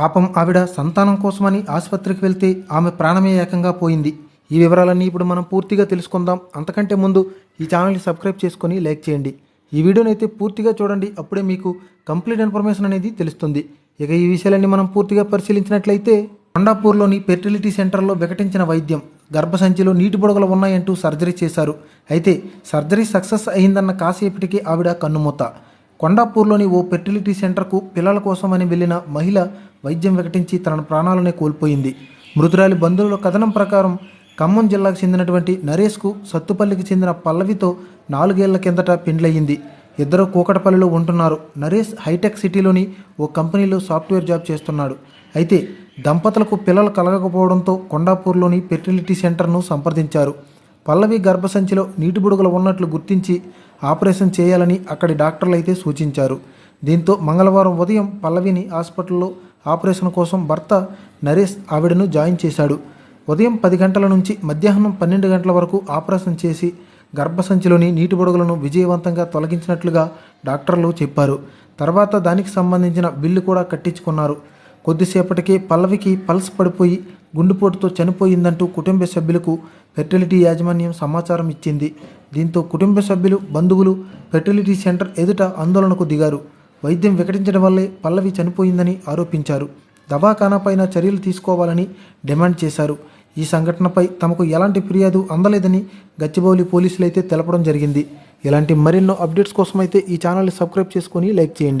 పాపం ఆవిడ సంతానం కోసమని ఆసుపత్రికి వెళ్తే ఆమె ప్రాణమే ఏకంగా పోయింది. ఈ వివరాలన్నీ ఇప్పుడు మనం పూర్తిగా తెలుసుకుందాం. అంతకంటే ముందు ఈ ఛానల్ని సబ్స్క్రైబ్ చేసుకొని లైక్ చేయండి. ఈ వీడియోని అయితే పూర్తిగా చూడండి. అప్పుడే మీకు కంప్లీట్ ఇన్ఫర్మేషన్ అనేది తెలుస్తుంది. ఇక ఈ విషయాలన్నీ మనం పూర్తిగా పరిశీలించినట్లయితే కొండాపూర్లోని ఫెర్టిలిటీ సెంటర్లో వికటించిన వైద్యం గర్భసంచిలో నీటి బుడగలు ఉన్నాయంటూ సర్జరీ చేశారు. అయితే సర్జరీ సక్సెస్ అయిందన్న కాసేపటికి ఆవిడ కన్నుమూత. కొండాపూర్లోని ఓ ఫెర్టిలిటీ సెంటర్కు పిల్లల కోసమని వెళ్ళిన మహిళ వైద్యం వికటించి తన ప్రాణాలనే కోల్పోయింది. మృతురాలి బంధువుల కథనం ప్రకారం ఖమ్మం జిల్లాకు చెందినటువంటి నరేష్కు సత్తుపల్లికి చెందిన పల్లవితో నాలుగేళ్ళ కిందట పెండ్లయ్యింది ఇద్దరు కూకటపల్లిలో ఉంటున్నారు. నరేష్ హైటెక్ సిటీలోని ఓ కంపెనీలో సాఫ్ట్వేర్ జాబ్ చేస్తున్నాడు. అయితే దంపతులకు పిల్లలు కలగకపోవడంతో కొండాపూర్లోని ఫెర్టిలిటీ సెంటర్ను సంప్రదించారు. పల్లవి గర్భసంచిలో నీటి బుడగలు ఉన్నట్లు గుర్తించి ఆపరేషన్ చేయాలని అక్కడి డాక్టర్లు అయితే సూచించారు. దీంతో మంగళవారం ఉదయం పల్లవిని హాస్పిటల్లో ఆపరేషన్ కోసం భర్త నరేష్ ఆవిడను జాయిన్ చేశాడు. ఉదయం పది గంటల నుంచి మధ్యాహ్నం పన్నెండు గంటల వరకు ఆపరేషన్ చేసి గర్భసంచిలోని నీటి బుడగలను విజయవంతంగా తొలగించినట్లుగా డాక్టర్లు చెప్పారు. తర్వాత దానికి సంబంధించిన బిల్లు కూడా కట్టించుకున్నారు. కొద్దిసేపటికే పల్లవికి పల్స్ పడిపోయి గుండెపోటుతో చనిపోయిందంటూ కుటుంబ సభ్యులకు ఫెర్టిలిటీ యాజమాన్యం సమాచారం ఇచ్చింది. దీంతో కుటుంబ సభ్యులు బంధువులు ఫెర్టిలిటీ సెంటర్ ఎదుట ఆందోళనకు దిగారు. వైద్యం వికటించడం వల్లే పల్లవి చనిపోయిందని ఆరోపించారు. దవాఖానాపైన చర్యలు తీసుకోవాలని డిమాండ్ చేశారు. ఈ సంఘటనపై తమకు ఎలాంటి ఫిర్యాదు అందలేదని గచ్చిబౌలి పోలీసులు అయితే తెలపడం జరిగింది. ఇలాంటి మరెన్నో అప్డేట్స్ కోసం అయితే ఈ ఛానల్ని సబ్స్క్రైబ్ చేసుకొని లైక్ చేయండి.